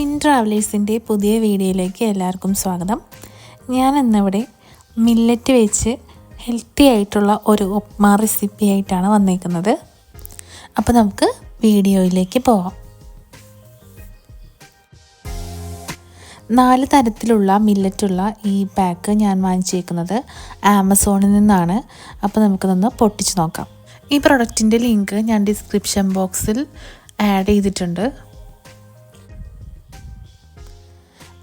Twin ട്രാവലേഴ്സിന്റെ പുതിയ വീഡിയോയിലേക്ക് എല്ലാവർക്കും സ്വാഗതം. ഞാൻ ഇന്നിവിടെ മില്ലറ്റ് വെച്ച് ഹെൽത്തി ആയിട്ടുള്ള ഒരു ഉപ്മാ റെസിപ്പി ആയിട്ടാണ് വന്നേക്കുന്നത്. അപ്പോൾ നമുക്ക് വീഡിയോയിലേക്ക് പോവാം. നാല് തരത്തിലുള്ള മില്ലറ്റുള്ള ഈ പാക്ക് ഞാൻ വാങ്ങിച്ചേക്കുന്നത് ആമസോണിൽ നിന്നാണ്. അപ്പോൾ നമുക്കിതൊന്ന് പൊട്ടിച്ച് നോക്കാം. ഈ പ്രൊഡക്റ്റിന്റെ ലിങ്ക് ഞാൻ ഡിസ്ക്രിപ്ഷൻ ബോക്സിൽ ആഡ് ചെയ്തിട്ടുണ്ട്.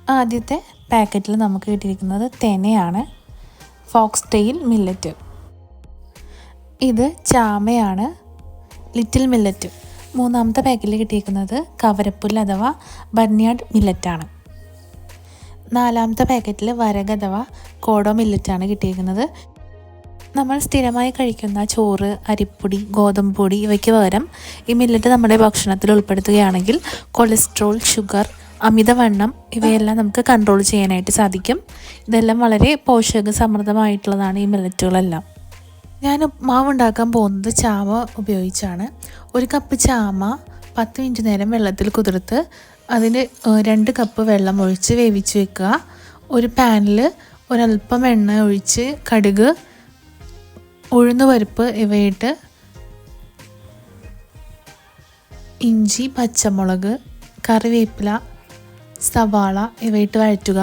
ആദ്യത്തെ പാക്കറ്റിൽ നമുക്ക് കിട്ടിയിരിക്കുന്നത് തെനയാണ് ഫോക്സ് ടെയിൽ മില്ലറ്റ് ഇത് ചാമയാണ്. ലിറ്റിൽ മില്ലറ്റ് മൂന്നാമത്തെ പാക്കറ്റിൽ കിട്ടിയിരിക്കുന്നത് കവരപ്പുല്ല് അഥവാ ബർണിയാഡ് മില്ലറ്റാണ് നാലാമത്തെ പാക്കറ്റിൽ വരക് അഥവാ കോഡോ മില്ലറ്റാണ് കിട്ടിയിരിക്കുന്നത്. നമ്മൾ സ്ഥിരമായി കഴിക്കുന്ന ചോറ് അരിപ്പൊടി ഗോതമ്പ് പൊടി ഇവയ്ക്ക് പകരം ഈ മില്ലറ്റ് നമ്മുടെ ഭക്ഷണത്തിൽ ഉൾപ്പെടുത്തുകയാണെങ്കിൽ കൊളസ്ട്രോൾ ഷുഗർ അമിതവണ്ണം ഇവയെല്ലാം നമുക്ക് കൺട്രോൾ ചെയ്യാനായിട്ട് സാധിക്കും. ഇതെല്ലാം വളരെ പോഷക സമൃദ്ധമായിട്ടുള്ളതാണ് ഈ മില്ലറ്റുകളെല്ലാം ഞാൻ മാവ് ഉണ്ടാക്കാൻ പോകുന്നത് ചാമ ഉപയോഗിച്ചാണ്. ഒരു കപ്പ് ചാമ പത്ത് മിനിറ്റ് നേരം വെള്ളത്തിൽ കുതിർത്ത് അതിന് രണ്ട് കപ്പ് വെള്ളം ഒഴിച്ച് വേവിച്ച് വെക്കുക. ഒരു പാനിൽ ഒരല്പം എണ്ണ ഒഴിച്ച് കടുക് ഉഴുന്ന് ഉഴുന്നുപരിപ്പ് ഇവയിട്ട് ഇഞ്ചി പച്ചമുളക് കറിവേപ്പില സവാള ഇവയിട്ട് വഴറ്റുക.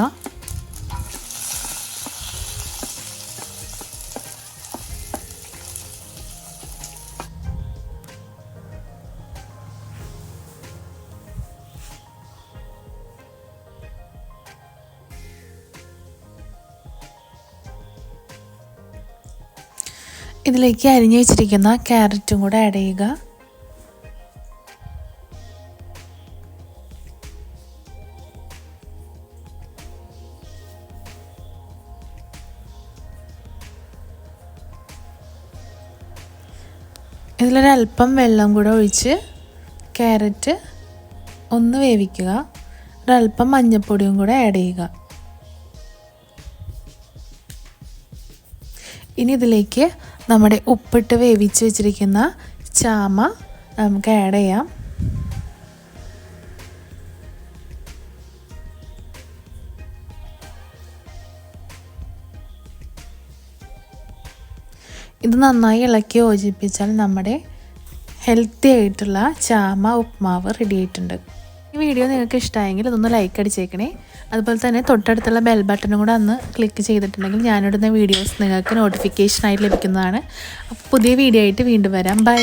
ഇതിലേക്ക് അരിഞ്ഞു വെച്ചിരിക്കുന്ന ക്യാരറ്റും കൂടെ ആഡ് ചെയ്യുക. ഇതിലൊരല്പം വെള്ളം കൂടെ ഒഴിച്ച് ക്യാരറ്റ് ഒന്ന് വേവിക്കുക. ഒരല്പം മഞ്ഞൾപ്പൊടിയും കൂടെ ആഡ് ചെയ്യുക. ഇനി ഇതിലേക്ക് നമ്മുടെ ഉപ്പിട്ട് വേവിച്ച് വെച്ചിരിക്കുന്ന ചാമ നമുക്ക് ആഡ് ചെയ്യാം. ഇത് നന്നായി ഇളക്കി യോജിപ്പിച്ചാൽ നമ്മുടെ ഹെൽത്തി ആയിട്ടുള്ള ചാമ ഉപ്മാവ് റെഡി ആയിട്ടുണ്ട്. ഈ വീഡിയോ നിങ്ങൾക്ക് ഇഷ്ടമായെങ്കിൽ അതൊന്ന് ലൈക്ക് അടിച്ചേക്കണേ. അതുപോലെ തന്നെ തൊട്ടടുത്തുള്ള ബെൽ ബട്ടണും കൂടെ അന്ന് ക്ലിക്ക് ചെയ്തിട്ടുണ്ടെങ്കിൽ ഞാനിടുന്ന വീഡിയോസ് നിങ്ങൾക്ക് നോട്ടിഫിക്കേഷനായിട്ട് ലഭിക്കുന്നതാണ്. അപ്പോൾ പുതിയ വീഡിയോ ആയിട്ട് വീണ്ടും വരാം. ബൈ